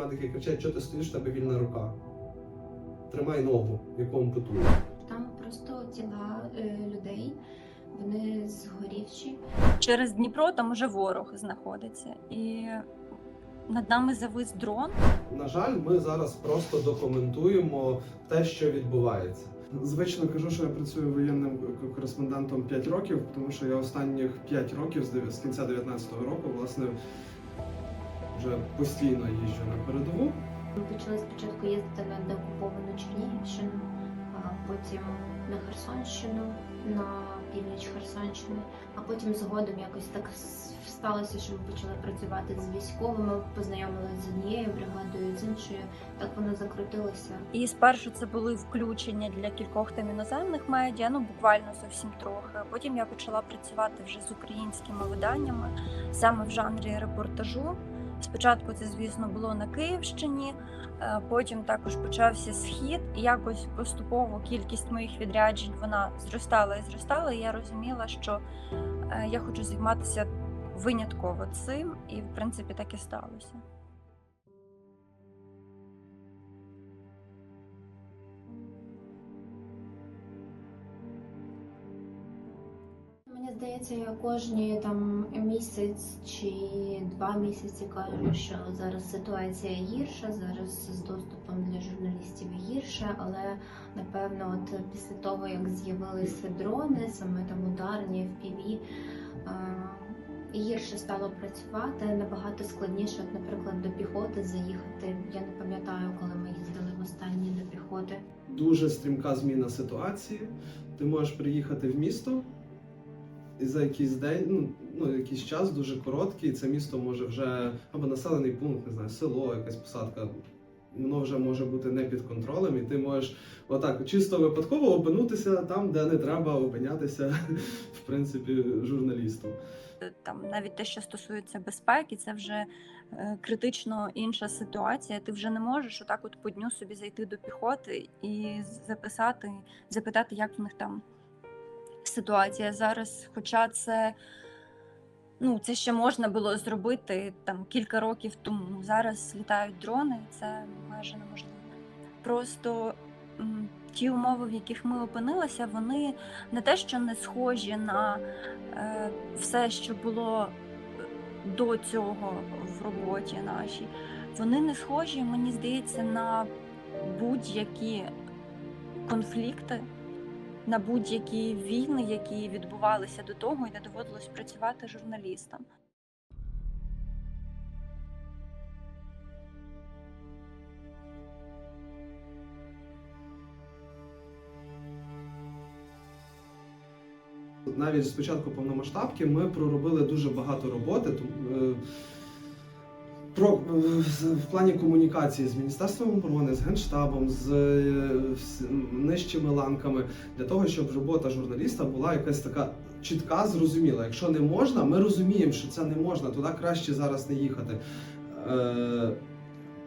Медики кричать, що ти стоїш, в тебе вільна рука. Тримай ногу, яку ампутує. Там просто тіла е, людей, вони згорівші. Через Дніпро там уже ворог знаходиться, і над нами завис дрон. На жаль, ми зараз просто документуємо те, що відбувається. Звично кажу, що я працюю воєнним кореспондентом 5 років, тому що я останніх 5 років з з кінця 19-го року, власне, вже постійно їжджу на передову. Ми почали спочатку їздити на деокуповану Чернігівщину, а потім на Херсонщину, на північ Херсонщини, а потім згодом якось так сталося, що ми почали працювати з військовими, познайомилися з однією бригадою, з іншою. Так воно закрутилося. І спершу це були включення для кількох там іноземних медіа, ну буквально зовсім трохи. Потім я почала працювати вже з українськими виданнями, саме в жанрі репортажу. Спочатку це, звісно, було на Київщині, е, потім також почався схід, і якось поступово кількість моїх відряджень вона зростала і зростала. І я розуміла, що е, я хочу займатися винятково цим, і в принципі так і сталося. Здається, я кожні там місяць чи два місяці кажу, що зараз ситуація гірша, зараз з доступом для журналістів гірше, але напевно, от після того як з'явилися дрони, саме там ударні FPV, е, гірше стало працювати набагато складніше, от, наприклад, до піхоти заїхати. Я не пам'ятаю, коли ми їздили в останній до піхоти. Дуже стрімка зміна ситуації. Ти можеш приїхати в місто, і за якийсь день, ну, ну якийсь час дуже короткий, це місто може вже або населений пункт, не знаю, село, якась посадка. Воно вже може бути не під контролем, і ти можеш отак чисто випадково опинутися там, де не треба опинятися, в принципі, журналісту. там навіть те, що стосується безпеки, це вже е, критично інша ситуація. Ти вже не можеш отак, от по дню собі зайти до піхоти і записати, запитати, як в них там ситуація зараз. Хоча це. Ну, це ще можна було зробити там кілька років тому. Зараз літають дрони, це майже неможливо. Просто ті умови, в яких ми опинилися, вони не те, що не схожі на е, все, що було е, до цього в роботі нашій, вони не схожі, мені здається, на будь-які конфлікти, на будь-які війни, які відбувалися до того, і де доводилось працювати журналістам. Навіть з початку повномасштабки ми проробили дуже багато роботи. Про в плані комунікації з міністерством оборони, з генштабом, з е, з нижчими ланками для того, щоб робота журналіста була якась така чітка, зрозуміла. Якщо не можна, ми розуміємо, що це не можна, туди краще зараз не їхати. Е,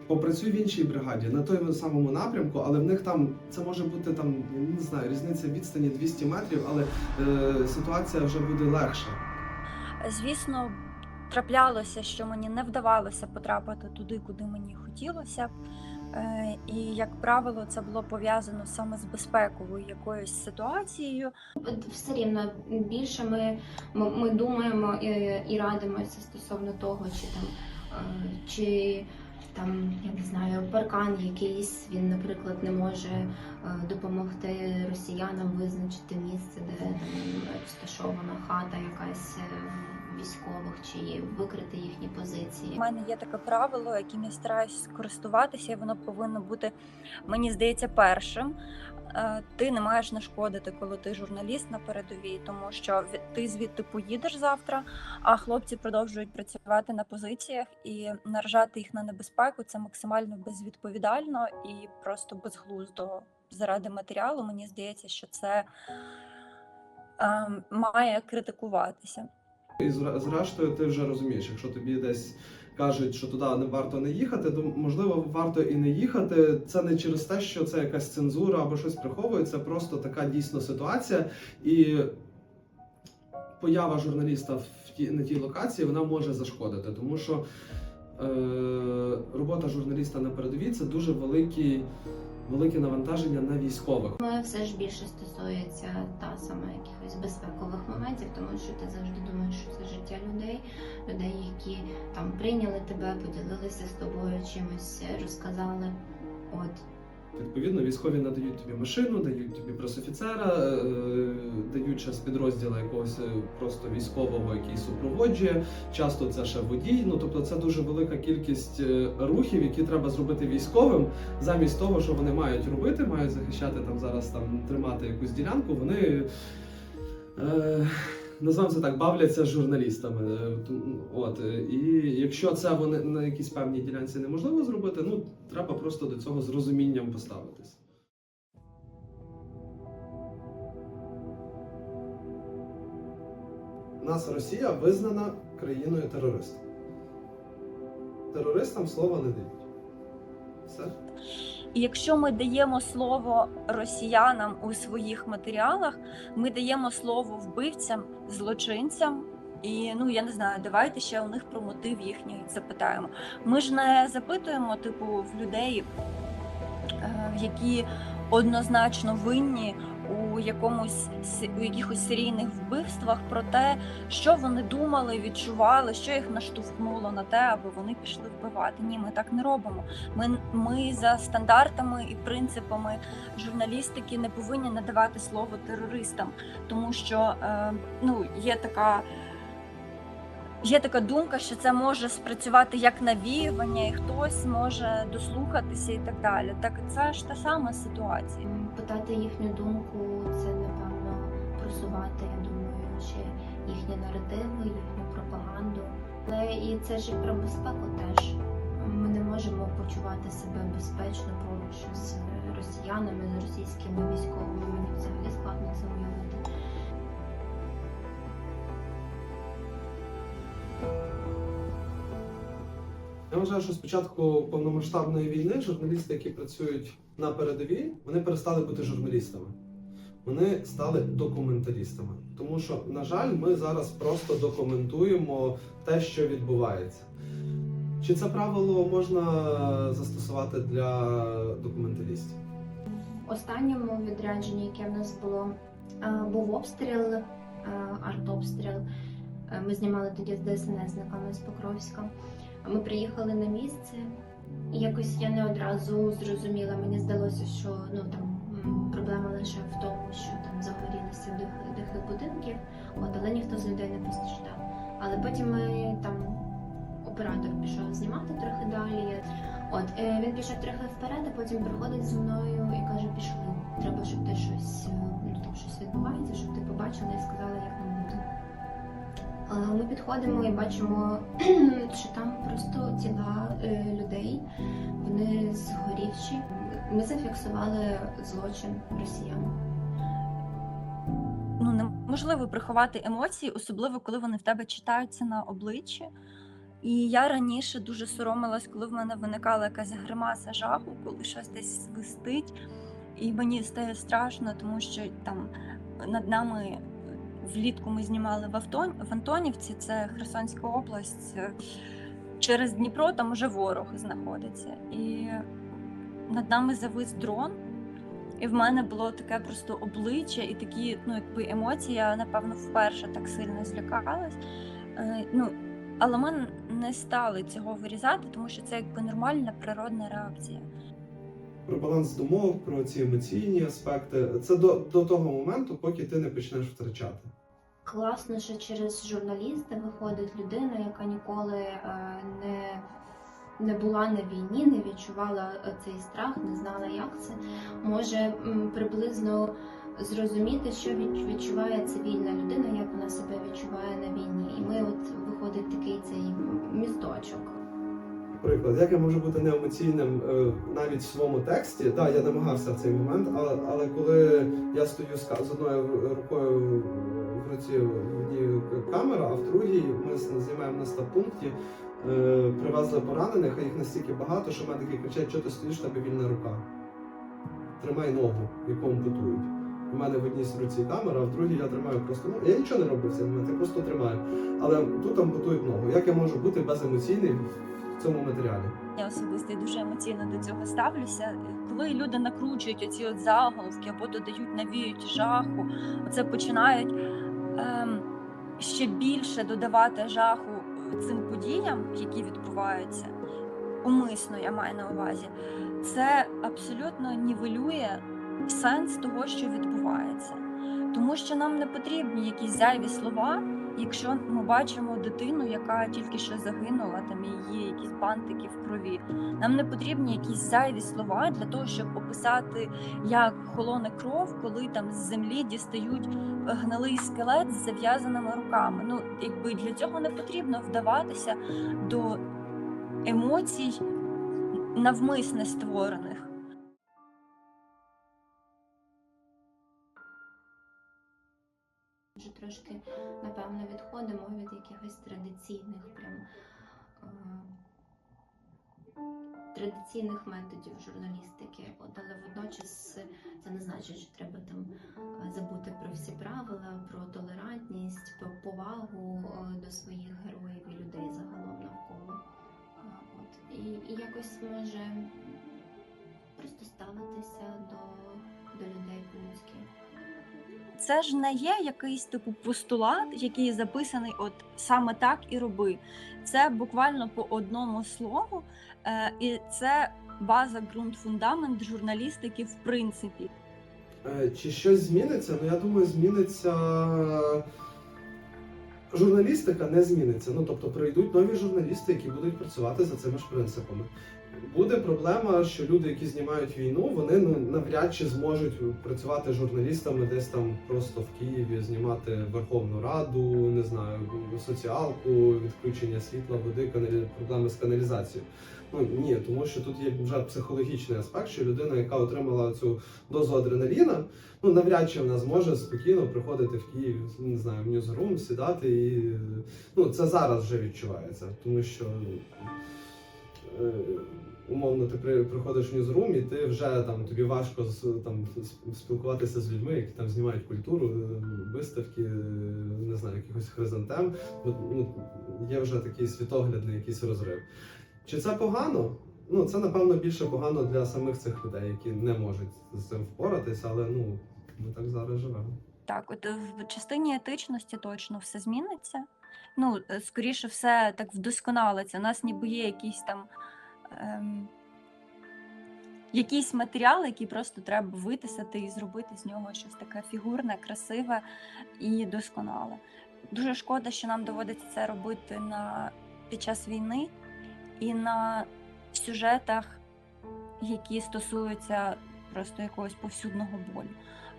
Попрацюй в іншій бригаді на тому самому напрямку, але в них там це може бути там не знаю, різниця відстані 200 метрів, але е, ситуація вже буде легша. Звісно, траплялося, що мені не вдавалося потрапити туди, куди мені хотілося. Е, І, як правило, це було пов'язано саме з безпековою якоюсь ситуацією. Все рівно більше ми, ми, думаємо і, і радимося стосовно того, чи там е, чи там я не знаю, паркан якийсь він, наприклад, не може е, допомогти росіянам визначити місце, де там розташована хата якась військових, чи викрити їхні позиції. У мене є таке правило, яким я стараюсь користуватися, і воно повинно бути, мені здається, першим. Е, Ти не маєш нашкодити, коли ти журналіст на передовій, тому що ти звідти поїдеш завтра, а хлопці продовжують працювати на позиціях і наражати їх на небезпеку це максимально безвідповідально і просто безглуздо заради матеріалу. Мені здається, що це е, має критикуватися. І зрештою, ти вже розумієш, якщо тобі десь кажуть, що туди не варто не їхати, то можливо варто і не їхати. Це не через те, що це якась цензура або щось приховує, це просто така дійсно ситуація. І поява журналіста в ті, на тій локації вона може зашкодити, тому що е, робота журналіста на передовій це дуже великий, велике навантаження на військових. Ми все ж більше стосується та саме якихось безпекових моментів, тому що ти завжди думаєш, що це життя людей, людей, які там прийняли тебе, поділилися з тобою чимось, розказали. От Відповідно, військові надають тобі машину, дають тобі пресофіцера, е, дають з підрозділу якогось е, просто військового, який супроводжує. Часто це ще водій. Ну тобто, це дуже велика кількість е, рухів, які треба зробити військовим, замість того, що вони мають робити, мають захищати там зараз там тримати якусь ділянку. Вони е, називаємо це так, бавляться журналістами. Е, От е, і якщо це вони на якійсь певній ділянці неможливо зробити, ну треба просто до цього з розумінням поставитись. Нас Росія визнана країною терористом. Терористам слова не дають. Все. І якщо ми даємо слово росіянам у своїх матеріалах, ми даємо слово вбивцям, злочинцям. І ну я не знаю, давайте ще у них про мотив їхній запитаємо. Ми ж не запитуємо, типу, в людей, е, які однозначно винні у якомусь у якихось серійних вбивствах про те, що вони думали, відчували, що їх наштовхнуло на те, аби вони пішли вбивати. Ні, ми так не робимо. Ми, ми за стандартами і принципами журналістики не повинні надавати слово терористам, тому що е, ну, є така. Є така думка, що це може спрацювати як навіювання, і хтось може дослухатися і так далі. Так це ж та сама ситуація. питати їхню думку, це напевно просувати, я думаю, ще їхні наративи, їхню пропаганду. Але і це ж і про безпеку теж. Ми не можемо почувати себе безпечно поруч з росіянами, з російськими військовими. Мені взагалі складно це уявити. Я вважаю, що з початку повномасштабної війни журналісти, які працюють на передовій, вони перестали бути журналістами. Вони стали документалістами. Тому що, на жаль, ми зараз просто документуємо те, що відбувається. Чи це правило можна застосувати для документалістів? Останньому відрядженні, яке в нас було, е, був обстріл, е, артобстріл. Е, Ми знімали тоді з ДСНСниками з Покровська. Ми приїхали на місце, і якось я не одразу зрозуміла. Мені здалося, що ну там проблема лише в тому, що там загорілися дахи, дахи будинків, от але ніхто з людей не постраждав. Але потім ми там оператор пішов знімати трохи далі. От е, він пішов трохи вперед, а потім приходить зі мною і каже: пішли. Треба, щоб ти щось е, ну там щось відбувається, щоб ти побачила і сказала, як нам бути. Е, Ми підходимо і бачимо, що Ми зафіксували злочин росіян. Ну неможливо приховати емоції, особливо коли вони в тебе читаються на обличчі. І я раніше дуже соромилась, коли в мене виникала якась гримаса жаху, коли щось десь свистить, і мені стає страшно, тому що там над нами влітку ми знімали в, Автон... в Антонівці, це Херсонська область. Через Дніпро там уже ворог знаходиться. І над нами завис дрон. І в мене було таке просто обличчя і такі, ну, якби емоції, я напевно вперше так сильно злякалась. Е, ну, але ми не стали цього вирізати, тому що це якби нормальна природна реакція. Про баланс думок, про ці емоційні аспекти. Це до, до того моменту, поки ти не почнеш втрачати. Класно, що через журналіста виходить людина, яка ніколи е, не, не була на війні, не відчувала е, цей страх, не знала, як це, може приблизно зрозуміти, що відчуває цивільна людина, як вона себе відчуває на війні. І ми, от виходить такий цей місточок. Приклад, як я можу бути неемоційним е, навіть в своєму тексті. Так, я намагався в цей момент, але, але коли я стою з, з одною рукою в руці в одній камера, а в другій ми знімаємо на стаб-пункті, е, привезли поранених, а їх настільки багато, що медики кричать, що ти стоїш, тебе вільна рука. Тримай ногу, яку ампутують. У мене в одній руці камера, а в другій я тримаю просто ну, я нічого не роблю в цей момент, я просто тримаю. Але тут ампутують ногу. Як я можу бути беземоційний в в цьому матеріалі. Я особисто дуже емоційно до цього ставлюся. Коли люди накручують оці от заголовки або додають навіють жаху, оце починають ем, ще більше додавати жаху цим подіям, які відбуваються. Умисно, я маю на увазі, це абсолютно нівелює сенс того, що відбувається. Тому що нам не потрібні якісь зайві слова, якщо ми бачимо дитину, яка тільки що загинула, там є якісь бантики в крові. Нам не потрібні якісь зайві слова для того, щоб описати, як холоне кров, коли там з землі дістають гнилий скелет з зав'язаними руками. Ну, якби для цього не потрібно вдаватися до емоцій навмисне створених. Вже трошки, напевно, відходимо від якихось традиційних прям е, традиційних методів журналістики. От, але водночас це не значить, що треба там е, забути про всі правила, про толерантність, про повагу е, до своїх героїв і людей загалом навколо. От. І, і якось може просто ставитися до, до людей по-людськи. Це ж не є якийсь типу постулат, який записаний, от саме так і роби. Це буквально по одному слову, е, і це база, ґрунт, фундамент журналістики, в принципі. Е, Чи щось зміниться? Ну я думаю, зміниться. Журналістика не зміниться. Ну тобто прийдуть нові журналісти, які будуть працювати за цими ж принципами. Буде проблема, що люди, які знімають війну, вони ну навряд чи зможуть працювати журналістами десь там просто в Києві, знімати Верховну Раду, не знаю, соціалку, відключення світла, води, каналі... проблеми з каналізацією. Ну ні, тому що тут є вже психологічний аспект, що людина, яка отримала цю дозу адреналіна, ну навряд чи вона зможе спокійно приходити в Київ, не знаю, в ньюзрум, сідати і ну це зараз вже відчувається, тому що умовно ти при, приходиш в ньюзрум і ти вже там тобі важко там спілкуватися з людьми, які там знімають культуру, е, виставки, е, не знаю, якихось хризантем. Ну, є вже такий світоглядний якийсь розрив. Чи це погано? Ну, це напевно більше погано для самих цих людей, які не можуть з цим впоратися, але ну ми так зараз живемо. Так, от е, в частині етичності точно все зміниться. Ну, е, скоріше все, так вдосконалиться. У нас ніби є якісь там ем, якийсь матеріал, який просто треба витисати і зробити з нього щось таке фігурне, красиве і досконале. Дуже шкода, що нам доводиться це робити на, під час війни і на сюжетах, які стосуються просто якогось повсюдного болю.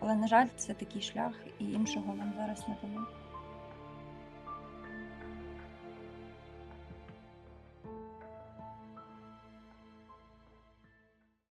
Але, на жаль, це такий шлях, і іншого нам зараз не дано.